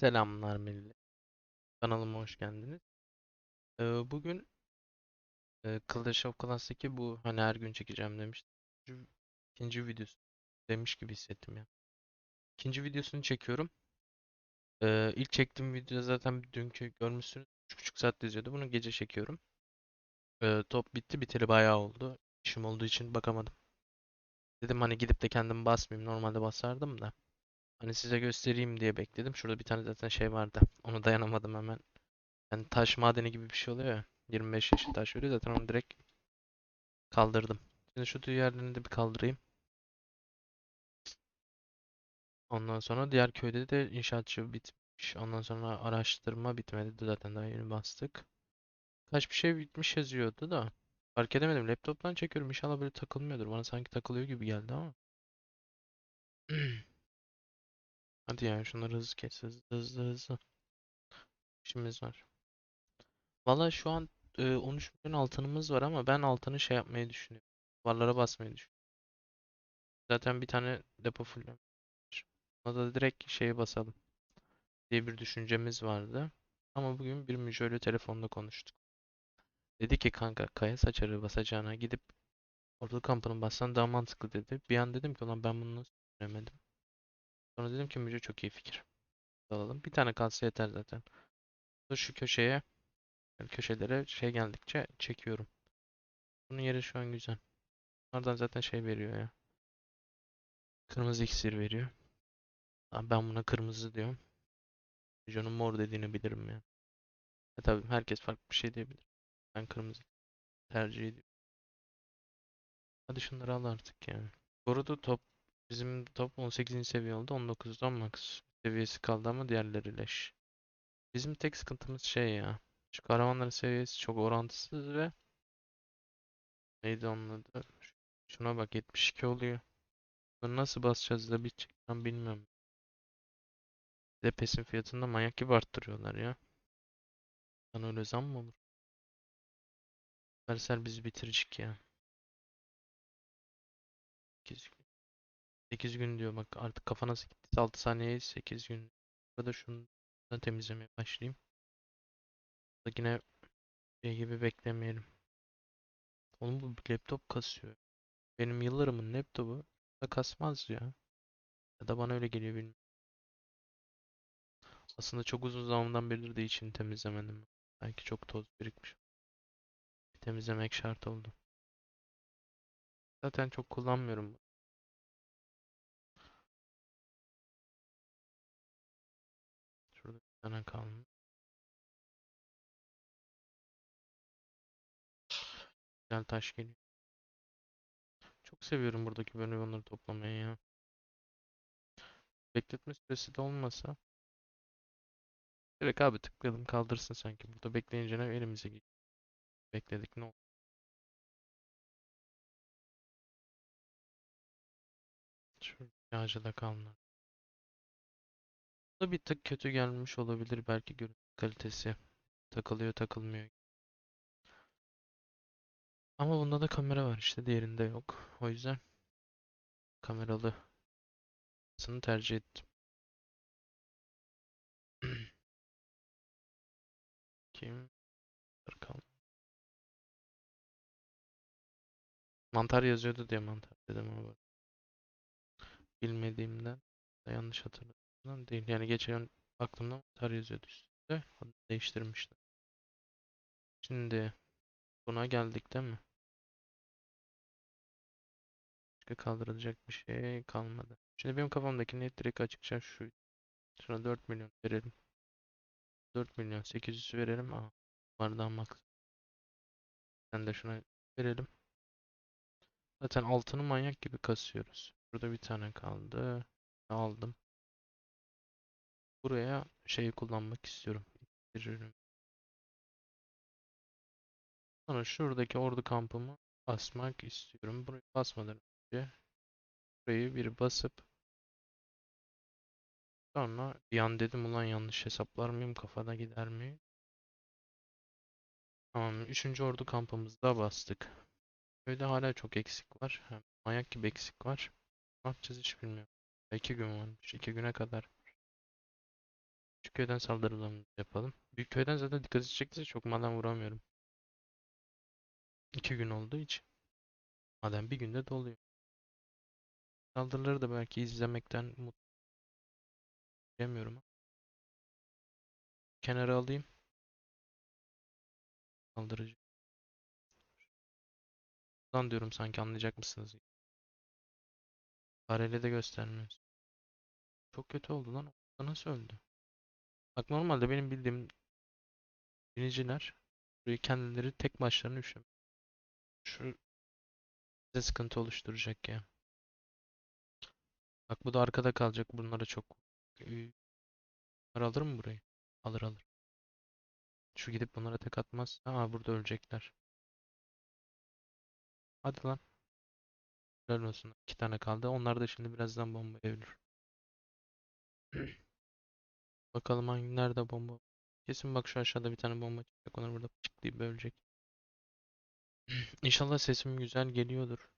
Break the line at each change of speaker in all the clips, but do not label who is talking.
Selamlar millet. Kanalıma hoş geldiniz. Ee, bugün e, Clash of Clans'taki bu hani her gün çekeceğim demiştim. Şu İkinci videosu demiş gibi hissettim ya. İkinci videosunu çekiyorum. Ee, ilk çektiğim videoda zaten dünkü görmüşsünüz. 3,5 saat izliyordu. Bunu gece çekiyorum. Ee, top bitti biteli bayağı oldu. İşim olduğu için bakamadım. Dedim hani gidip de kendim basmayayım. Normalde basardım da. Hani size göstereyim diye bekledim. Şurada bir tane zaten şey vardı. Onu dayanamadım hemen. Yani taş madeni gibi bir şey oluyor ya. 25 yaşı taş veriyor. Zaten onu direkt kaldırdım. Şimdi şu diğerlerini de bir kaldırayım. Ondan sonra diğer köyde de inşaatçı bitmiş. Ondan sonra araştırma bitmedi zaten daha yeni bastık. Kaç bir şey bitmiş yazıyordu da. Fark edemedim. Laptoptan çekiyorum. İnşallah böyle takılmıyordur. Bana sanki takılıyor gibi geldi ama. Hadi yani şunları hızlı kes. Hızlı hızlı hızlı. İşimiz var. Valla şu an e, 13 milyon altınımız var ama ben altını şey yapmayı düşünüyorum. Varlara basmayı düşünüyorum. Zaten bir tane depo full. Ona da direkt şeye basalım diye bir düşüncemiz vardı. Ama bugün bir müjdeyle telefonda konuştuk. Dedi ki kanka kaya saçarı basacağına gidip ordu kampını bassan daha mantıklı dedi. Bir an dedim ki ulan ben bunu nasıl düşünemedim. Sonra dedim ki müjde çok iyi fikir. Alalım. Bir tane kalsa yeter zaten. Şu köşeye köşelere şey geldikçe çekiyorum. Bunun yeri şu an güzel. Oradan zaten şey veriyor ya. Kırmızı iksir veriyor. Abi ben buna kırmızı diyorum. John'un mor dediğini bilirim ya. E tabii herkes farklı bir şey diyebilir. Ben kırmızı tercih ediyorum. Hadi şunları al artık yani. Bu arada top bizim top 18. seviye oldu. 19'dan max seviyesi kaldı ama diğerleri leş. Bizim tek sıkıntımız şey ya. Şu karavanların seviyesi çok orantısız ve neydi onun adı? Şuna bak 72 oluyor. Bunu nasıl basacağız da bitecek ben bilmiyorum. Bir pesin fiyatını da manyak gibi arttırıyorlar ya. Lan öyle zam mı olur? Versel bizi bitirecek ya. 8 gün. 8 gün diyor bak artık kafa nasıl gitti? 6 saniye 8 gün. Burada şunu da temizlemeye başlayayım. Da yine şey gibi beklemeyelim. Oğlum bu laptop kasıyor. Benim yıllarımın laptopu da kasmaz ya. Ya da bana öyle geliyor bilmiyorum. Aslında çok uzun zamandan beridir de içini temizlemedim. Belki çok toz birikmiş. Bir temizlemek şart oldu. Zaten çok kullanmıyorum. Tane kalmış. Güzel taş geliyor. Çok seviyorum buradaki böyle onları toplamayı ya. Bekletme süresi de olmasa. Direkt abi tıklayalım kaldırsın sanki. Burada bekleyince ne elimize geçiyor. Bekledik ne oldu? Şurada yağcıda kalma. Bu da bir tık kötü gelmiş olabilir belki görüntü kalitesi. Takılıyor takılmıyor. Ama bunda da kamera var işte diğerinde yok. O yüzden kameralı tercih ettim. Kim? Bakalım. Mantar yazıyordu diye mantar dedim ama bilmediğimden yanlış hatırladığımdan değil. Yani geçen aklımda mantar yazıyordu üstünde. Onu değiştirmişler. Şimdi buna geldik değil mi? Başka kaldırılacak bir şey kalmadı. Şimdi benim kafamdaki net direkt açıkça şu. Şuna 4 milyon verelim. 4 milyon 800 verelim. Aa, bardağı max. Sen de şuna verelim. Zaten altını manyak gibi kasıyoruz. Burada bir tane kaldı. Aldım. Buraya şeyi kullanmak istiyorum. İttiririm. Sonra şuradaki ordu kampımı basmak istiyorum. Burayı basmadan önce burayı bir basıp sonra bir an dedim ulan yanlış hesaplar mıyım kafada gider mi? Tamam. Üçüncü ordu kampımızda bastık. Köyde hala çok eksik var. Hem manyak gibi eksik var. Ne yapacağız hiç bilmiyorum. İki gün varmış. İki güne kadar. Küçük köyden saldırılarımızı yapalım. Büyük köyden zaten dikkat çektiyse çok maden vuramıyorum. İki gün olduğu için. Maden bir günde doluyor. Saldırıları da belki izlemekten mutlu diyemiyorum. Kenara alayım. Saldırıcı. Lan diyorum sanki anlayacak mısınız? Fareyle de göstermiyoruz. Çok kötü oldu lan. O nasıl öldü? Bak normalde benim bildiğim biniciler kendileri tek başlarına üşüm. Şu bize sıkıntı oluşturacak ya. Bak bu da arkada kalacak. Bunlara çok Bunlar alır mı burayı? Alır alır. Şu gidip bunlara tek atmaz. Aa burada ölecekler. Hadi lan. Helal olsun. İki tane kaldı. Onlar da şimdi birazdan bomba evlenir. Bakalım hangi nerede bomba? Kesin bak şu aşağıda bir tane bomba çıkacak. Onlar burada çık diye ölecek. İnşallah sesim güzel geliyordur.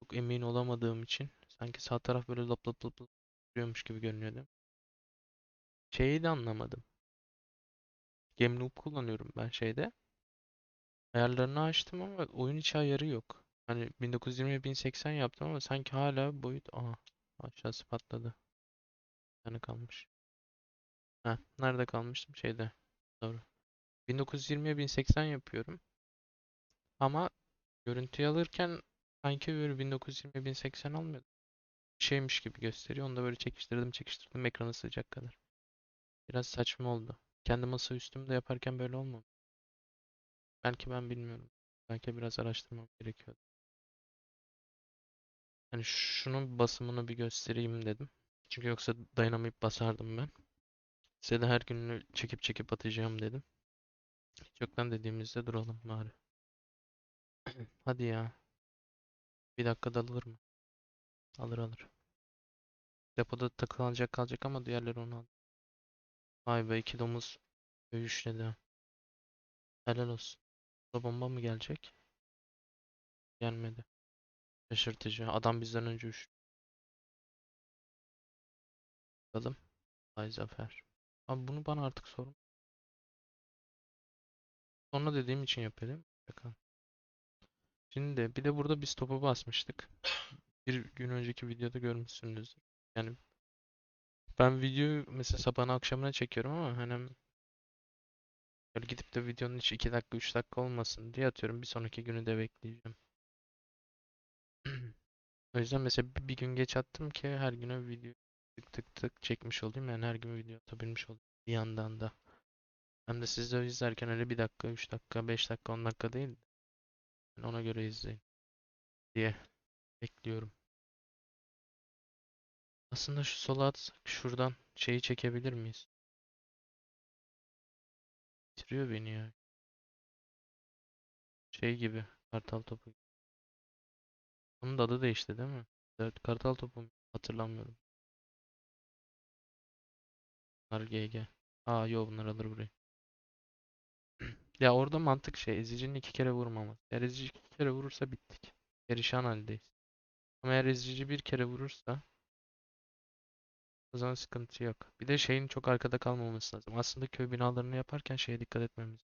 Çok emin olamadığım için. Sanki sağ taraf böyle lap lap lap duruyormuş gibi görünüyor değil mi? Şeyi de anlamadım. Game loop kullanıyorum ben şeyde. Ayarlarını açtım ama oyun içi ayarı yok. Hani 1920 1080 yaptım ama sanki hala boyut... Aha aşağısı patladı. Bir tane kalmış. Ha nerede kalmıştım? Şeyde. Doğru. 1920'ye 1080 yapıyorum. Ama görüntüyü alırken sanki böyle 1920 1080 almıyor. Şeymiş gibi gösteriyor. Onu da böyle çekiştirdim çekiştirdim ekranı sığacak kadar. Biraz saçma oldu. Kendi masa üstümde yaparken böyle olmadı. Belki ben bilmiyorum. Belki biraz araştırmam gerekiyordu. Hani şunun basımını bir göstereyim dedim. Çünkü yoksa dayanamayıp basardım ben. Size de her gününü çekip çekip atacağım dedim. Hiç yoktan dediğimizde duralım bari. Hadi ya. Bir dakikada alır mı? Alır alır. Depoda takılacak kalacak ama diğerleri onu alır. Vay be iki domuz dövüşledi. Helal olsun. Da bomba mı gelecek? Gelmedi. Şaşırtıcı. Adam bizden önce uçtu. Bakalım. Ay Zafer. Abi bunu bana artık sorun. Sonra dediğim için yapıyorum. Bakalım. Şimdi bir de burada biz topu basmıştık. Bir gün önceki videoda görmüşsünüzdür. Yani ben videoyu mesela sabahın akşamına çekiyorum ama hani böyle gidip de videonun içi 2 dakika 3 dakika olmasın diye atıyorum. Bir sonraki günü de bekleyeceğim. O yüzden mesela bir bir gün geç attım ki her güne video tık tık tık çekmiş olayım. Yani her gün video atabilmiş olayım bir yandan da. Hem de siz de izlerken öyle 1 dakika, 3 dakika, 5 dakika, 10 dakika değil. de yani ona göre izleyin diye bekliyorum. Aslında şu sola atsak şuradan şeyi çekebilir miyiz? Bitiriyor beni ya. Şey gibi. Kartal topu. Onun da adı değişti değil mi? Evet, kartal topu? Hatırlamıyorum. Bunlar GG. Aa yo bunlar alır burayı. Ya orada mantık şey. Ezicinin iki kere vurmaması. Eğer ezici iki kere vurursa bittik. Perişan haldeyiz. Ama eğer ezici bir kere vurursa o zaman sıkıntı yok. Bir de şeyin çok arkada kalmaması lazım. Aslında köy binalarını yaparken şeye dikkat etmemiz.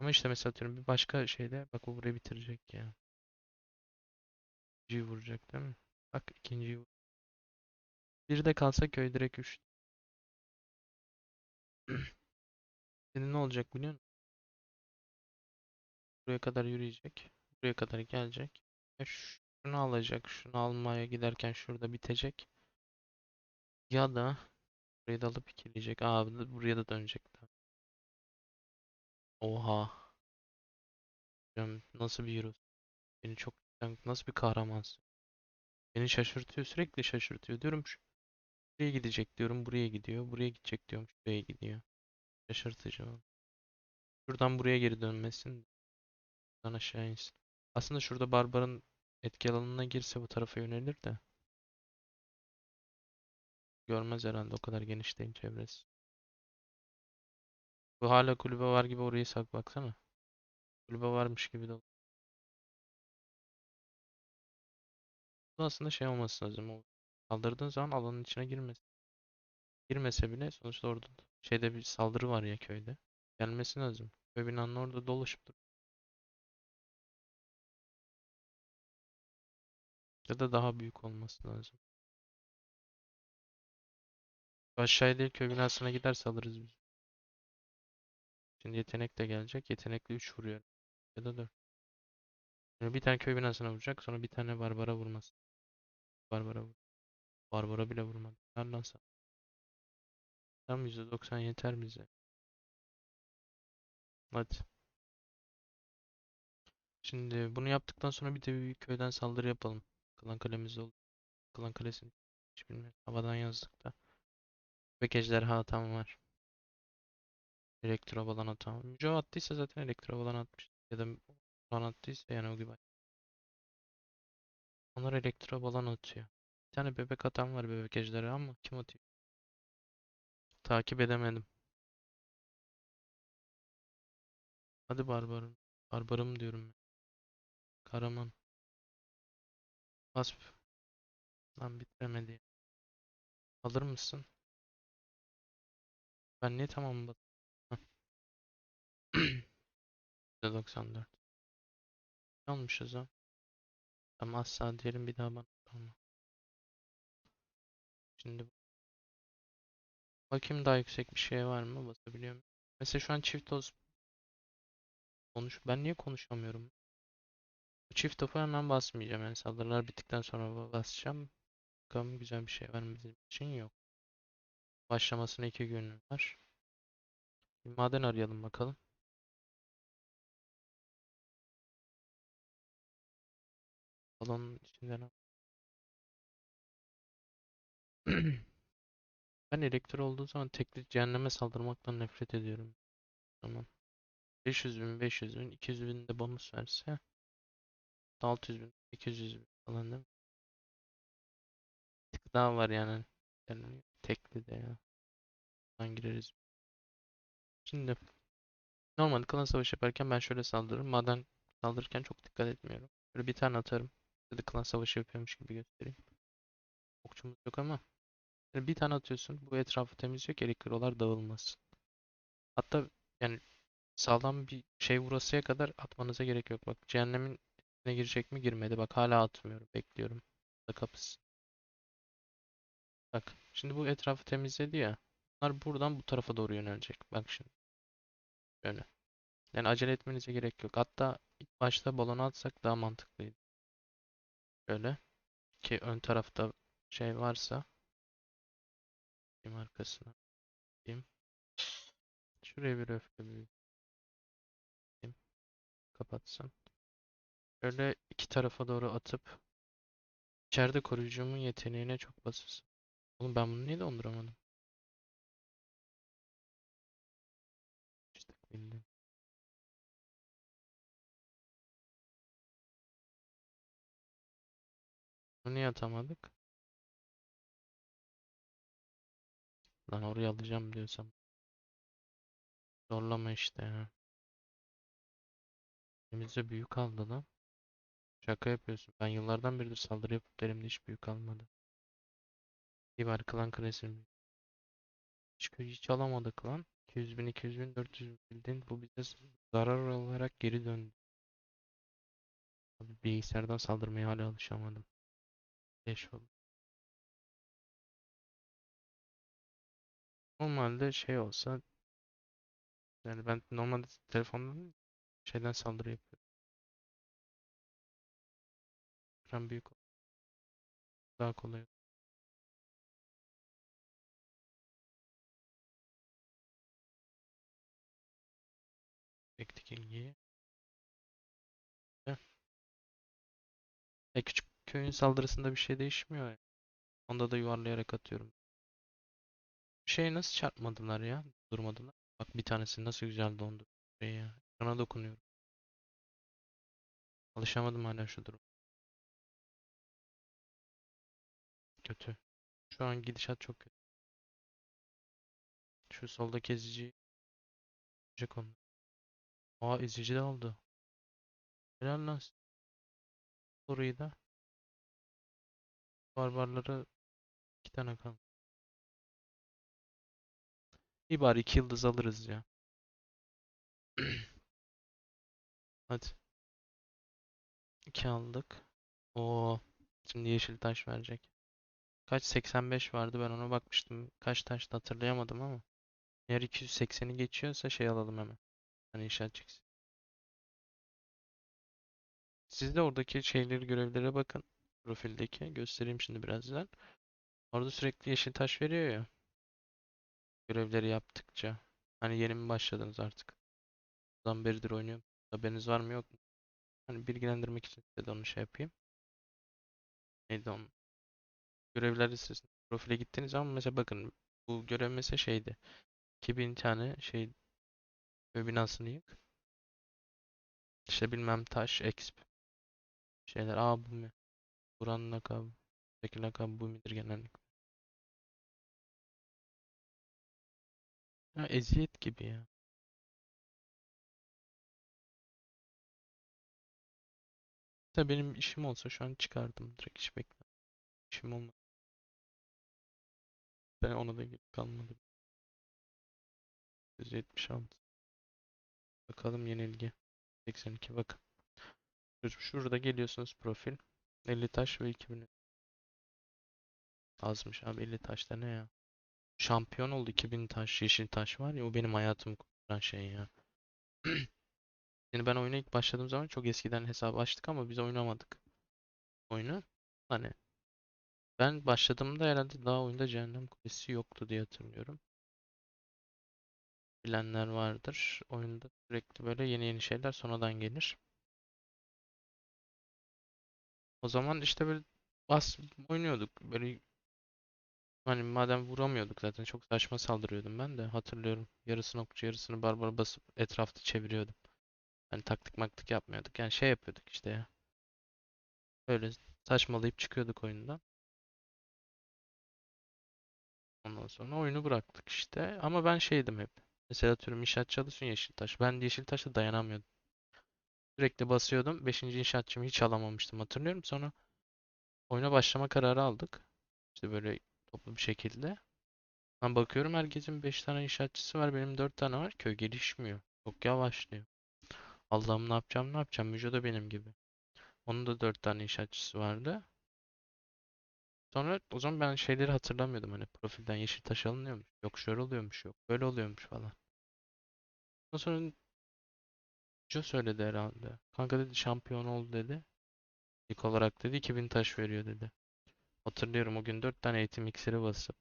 Ama işte mesela atıyorum bir başka şeyde bak bu burayı bitirecek ya. İkinciyi vuracak değil mi? Bak ikinciyi vur. Bir de kalsa köy direkt 3. Şimdi ne olacak biliyor musun? Buraya kadar yürüyecek. Buraya kadar gelecek. Ve şunu alacak. Şunu almaya giderken şurada bitecek. Ya da burayı da alıp ikileyecek. Aa buraya da dönecek. Oha. Nasıl bir hero? Beni çok nasıl bir kahramansın? Beni şaşırtıyor. Sürekli şaşırtıyor. Diyorum şu buraya gidecek diyorum. Buraya gidiyor. Buraya gidecek diyorum. Şuraya gidiyor. Şaşırtıcı. Şuradan buraya geri dönmesin. Buradan aşağı insin. Aslında şurada Barbar'ın etki alanına girse bu tarafa yönelir de. Görmez herhalde o kadar geniş değil çevresi. Bu hala kulübe var gibi orayı sak baksana. Kulübe varmış gibi de. Bu aslında şey olması lazım. O kaldırdığın zaman alanın içine girmesin. Girmese bile sonuçta orada şeyde bir saldırı var ya köyde. Gelmesi lazım. Köy binanın orada dolaşıp dur. Ya da daha büyük olması lazım. Aşağıya değil köy binasına giderse alırız biz. Şimdi yetenek de gelecek. Yetenekli 3 vuruyor. Ya da 4. Yani bir tane köy binasına vuracak. Sonra bir tane barbara vurması. Barbara vur. Barbara bile vurmadı. Lan sen. Tam %90 yeter bize. Hadi. Şimdi bunu yaptıktan sonra bir de bir köyden saldırı yapalım. Klan kalemizde oldu. Klan kalesini hiç bilmiyorum. Havadan yazdık da. Bek ejderha hatam var. Elektro balon hatam. Müco attıysa zaten elektro balon atmış. Ya da balon attıysa yani o gibi. Onlar elektro balon atıyor. Tane bebek hatam var bebek ejderha ama kim atıyor? Takip edemedim. Hadi barbarım. Barbarım diyorum. Karaman. Asp. Lan bitiremedi. Alır mısın? Ben niye tamam bak. %94. Almışız ha. Tamam asla diyelim bir daha bana sorma. Şimdi bakayım daha yüksek bir şey var mı? Basabiliyor muyum? Mesela şu an çift toz konuş. Ben niye konuşamıyorum? Çift topu hemen basmayacağım. Yani saldırılar bittikten sonra ba- basacağım. Bakalım güzel bir şey var mı bizim için? Yok. Başlamasına iki gün var. Bir maden arayalım bakalım. Balonun içinden. Ben elektro olduğu zaman tekli cehenneme saldırmaktan nefret ediyorum. Tamam. 500 bin, 500 bin, 200 bin de bonus verse 600 bin, 800 bin falan değil mi? Bir tık daha var yani. Yani tekli de ya. Buradan gireriz. Şimdi normalde klan savaşı yaparken ben şöyle saldırırım. Maden saldırırken çok dikkat etmiyorum. Böyle bir tane atarım. Da klan savaşı yapıyormuş gibi göstereyim. Okçumuz yok ama. Bir tane atıyorsun. Bu etrafı temizliyor ki elektrolar dağılmasın. Hatta yani sağlam bir şey vurasıya kadar atmanıza gerek yok. Bak cehennemin içine girecek mi girmedi. Bak hala atmıyorum. Bekliyorum. Da kapısı. Bak şimdi bu etrafı temizledi ya. Bunlar buradan bu tarafa doğru yönelecek. Bak şimdi. Böyle. Yani acele etmenize gerek yok. Hatta ilk başta balonu atsak daha mantıklıydı. Böyle. Ki ön tarafta şey varsa. Diyeyim arkasına. Diyeyim. Şuraya bir öfke büyüteyim. Kapatsam. Böyle iki tarafa doğru atıp içeride koruyucumun yeteneğine çok basıyorsun. Oğlum ben bunu niye donduramadım? İşte. Bunu niye atamadık? Lan oraya alacağım diyorsam. Zorlama işte ya. Elimizde büyük kaldı lan. Şaka yapıyorsun. Ben yıllardan beridir saldırı yapıp elimde hiç büyük kalmadı. İyi var klan kresim. Hiç, hiç alamadık lan. 200 bin, 200 bin, 400 bin bildin. Bu bize zarar olarak geri döndü. Abi bilgisayardan saldırmaya hala alışamadım. 5 oldu. Normalde şey olsa yani ben normalde telefondan şeyden saldırı yapıyorum. Ekran büyük daha kolay. Ektik ilgiyi. E küçük köyün saldırısında bir şey değişmiyor. Onda da yuvarlayarak atıyorum. Şeye nasıl çarpmadılar ya? Durmadılar. Bak bir tanesi nasıl güzel dondu. Şey ya. Ekrana dokunuyorum. Alışamadım hala şu durum. Kötü. Şu an gidişat çok kötü. Şu soldaki ezici Olacak onu. Aa ezici de aldı. Helal lan. Orayı da. Barbarlara iki tane kaldı. İyi bari 2 yıldız alırız ya. Hadi. 2 aldık. Oo. Şimdi yeşil taş verecek. Kaç? 85 vardı ben ona bakmıştım. Kaç taştı hatırlayamadım ama. Eğer 280'i geçiyorsa şey alalım hemen. Hani inşaat çıksın. Siz de oradaki şeyleri görevlere bakın. Profildeki. Göstereyim şimdi birazdan. Orada sürekli yeşil taş veriyor ya. Görevleri yaptıkça. Hani yeni mi başladınız artık? Ondan beridir oynuyorum. Haberiniz var mı yok mu? Hani bilgilendirmek için de onu şey yapayım. Neydi onun? Görevler listesinde profile gittiniz ama mesela bakın bu görev mesela şeydi. 2000 tane şey binasını yık. İşte bilmem taş, exp şeyler. Aa bu mu? Buranın lakabı. Peki lakabı bu midir genellikle? Ha, eziyet gibi ya. Mesela benim işim olsa şu an çıkardım direkt hiç beklemem. İşim olmadı. Ben ona da gelip kalmadım. 176. Bakalım yenilgi. 82 bakın. Şurada geliyorsunuz profil. 50 taş ve 2000. Azmış abi 50 taş da ne ya? Şampiyon oldu 2000 taş, yeşil taş var ya o benim hayatımı kurtaran şey ya. Yani ben oyuna ilk başladığım zaman çok eskiden hesabı açtık ama biz oynamadık oyunu. Hani ben başladığımda herhalde daha oyunda Cehennem Kulesi yoktu diye hatırlıyorum. Bilenler vardır. Oyunda sürekli böyle yeni yeni şeyler sonradan gelir. O zaman işte böyle bas oynuyorduk. Böyle hani madem vuramıyorduk zaten çok saçma saldırıyordum ben de hatırlıyorum. Yarısını okçu yarısını barbar basıp etrafta çeviriyordum. Hani taktik maktik yapmıyorduk. Yani şey yapıyorduk işte ya. Öyle saçmalayıp çıkıyorduk oyundan. Ondan sonra oyunu bıraktık işte. Ama ben şeydim hep. Mesela atıyorum inşaat çalışın Yeşiltaş. Ben Yeşiltaş'a dayanamıyordum. Sürekli basıyordum. Beşinci inşaatçımı hiç alamamıştım hatırlıyorum. Sonra oyuna başlama kararı aldık. İşte böyle toplu bir şekilde. Ben bakıyorum herkesin 5 tane inşaatçısı var. Benim 4 tane var. Köy gelişmiyor. Çok yavaşlıyor. Allah'ım ne yapacağım ne yapacağım. Müjo da benim gibi. Onun da 4 tane inşaatçısı vardı. Sonra o zaman ben şeyleri hatırlamıyordum. Hani profilden yeşil taş alınıyormuş. Yok şöyle oluyormuş. Yok böyle oluyormuş falan. Ondan sonra Müjo söyledi herhalde. Kanka dedi şampiyon oldu dedi. İlk olarak dedi 2000 taş veriyor dedi. Hatırlıyorum o gün 4 tane eğitim iksiri basıp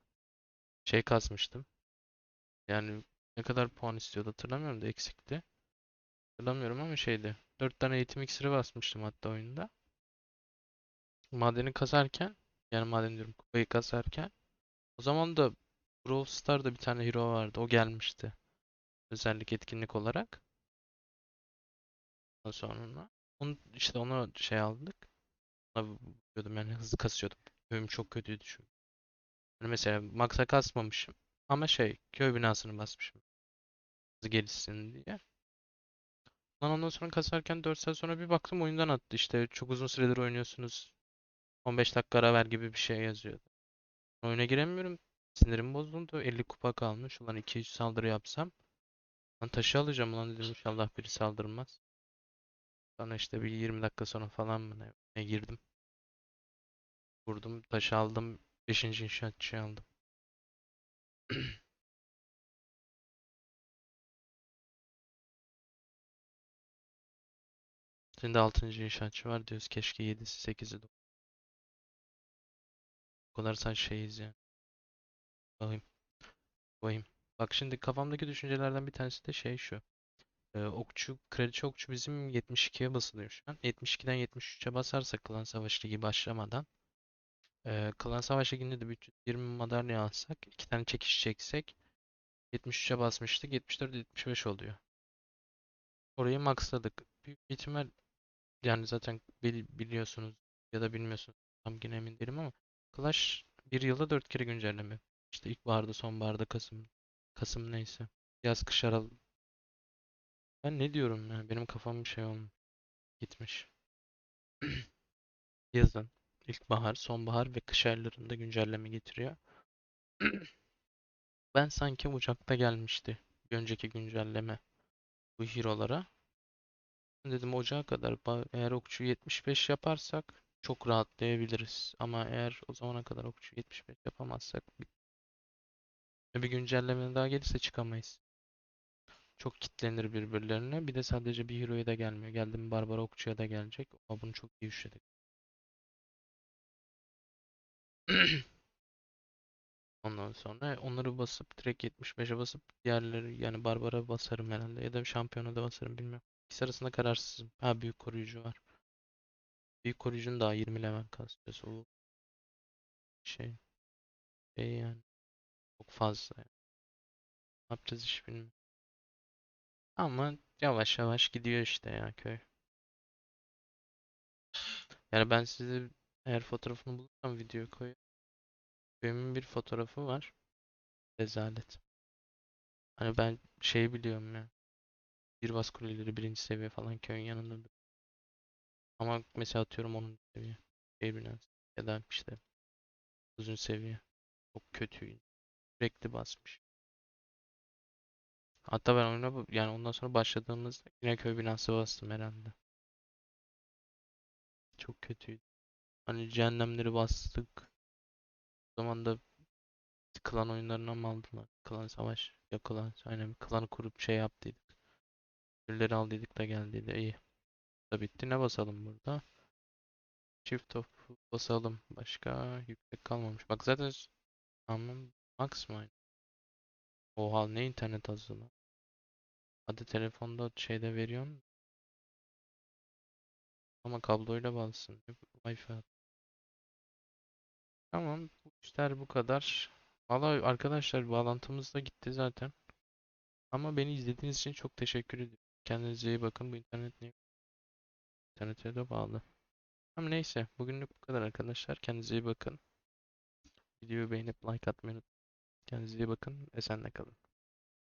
şey kasmıştım. Yani ne kadar puan istiyordu hatırlamıyorum da eksikti. Hatırlamıyorum ama şeydi. 4 tane eğitim iksiri basmıştım hatta oyunda. Madeni kasarken yani maden diyorum kupayı kasarken o zaman da Brawl Stars'da bir tane hero vardı. O gelmişti. Özellik etkinlik olarak. Ondan sonra onu, işte onu şey aldık. Ona vuruyordum yani hızlı kasıyordum. Köyüm çok kötüydü çünkü. Yani mesela Max'a kasmamışım. Ama şey köy binasını basmışım. Gelişsin diye. Lan ondan sonra kasarken 4 saat sonra bir baktım oyundan attı işte. Çok uzun süredir oynuyorsunuz. 15 dakika ara ver gibi bir şey yazıyordu. Oyuna giremiyorum. Sinirim bozuldu. 50 kupa kalmış. Ulan 200 saldırı yapsam. Lan taşı alacağım ulan dedim inşallah biri saldırmaz. Sonra işte bir 20 dakika sonra falan mı ne, ne girdim. Vurdum taşı aldım. 5. inşaatçıyı aldım. Şimdi 6. inşaatçı var diyoruz. Keşke 7'si 8'i de. O kadar saç şeyiz ya. Bakayım. Bakayım. Bak şimdi kafamdaki düşüncelerden bir tanesi de şey şu. Ee, okçu, kraliçe okçu bizim 72'ye basılıyor şu an. 72'den 73'e basarsak Klan Savaşı Ligi başlamadan e, Klan Savaşı Ligi'nde de 320 madalya alsak, iki tane çekiş çeksek 73'e basmıştık. 74-75 oluyor. Orayı maxladık. Büyük ihtimal yani zaten bil- biliyorsunuz ya da bilmiyorsunuz. Tam yine emin değilim ama Clash bir yılda 4 kere güncelleme. İşte ilkbaharda, sonbaharda, Kasım. Kasım neyse. Yaz, kış, Aralık. Ben ne diyorum ya? Benim kafam bir şey olmuş. Gitmiş. Yazın, ilkbahar, sonbahar ve kış aylarında güncelleme getiriyor. Ben sanki Ocak'ta gelmişti. Önceki güncelleme bu hero'lara. Dedim Ocağa kadar eğer okçu 75 yaparsak çok rahatlayabiliriz. Ama eğer o zamana kadar okçu 75 yapamazsak bir, bir güncelleme daha gelirse çıkamayız. Çok kitlenir birbirlerine. Bir de sadece bir hero'ya da gelmiyor. Geldi mi Barbara okçuya da gelecek. Ama bunu çok iyi üşledik. Ondan sonra onları basıp direkt 75'e basıp diğerleri yani Barbara basarım herhalde ya da şampiyona da basarım bilmiyorum. İkisi arasında kararsızım. Ha büyük koruyucu var. Büyük koruyucunun daha 20 level kasması o şey, şey yani çok fazla. yani. Ne yapacağız hiç bilmiyorum. Ama yavaş yavaş gidiyor işte ya köy. Yani ben size eğer fotoğrafını bulursam videoya koyarım. Köyümün bir fotoğrafı var. Rezalet. Hani ben şey biliyorum ya. Bir kuleleri birinci seviye falan köyün yanında. Ama mesela atıyorum onun seviye. Şey biraz. Ya da işte uzun seviye. Çok kötü. Sürekli basmış. Hatta ben oyuna yani ondan sonra başladığımızda yine köy binası bastım herhalde. Çok kötüydü. Hani cehennemleri bastık. O zaman da klan oyunlarına mı aldılar? Klan savaş. Ya klan. Aynen klanı kurup şey yaptıydık. Birileri aldıydık da geldiydi. İyi. Da bitti. Ne basalım burada? Çift top basalım. Başka yüksek kalmamış. Bak zaten tamam. Max mı? Oha ne internet hızı lan. Hadi telefonda şeyde veriyorsun ama kabloyla bağlısın. Wi-Fi. Tamam bu işler bu kadar. Valla arkadaşlar bağlantımız da gitti zaten. Ama beni izlediğiniz için çok teşekkür ederim. Kendinize iyi bakın. Bu internet niye? İnternete de bağlı. Ama neyse bugünlük bu kadar arkadaşlar. Kendinize iyi bakın. Videoyu beğenip like atmayı unutmayın. Kendinize iyi bakın. Esenle kalın.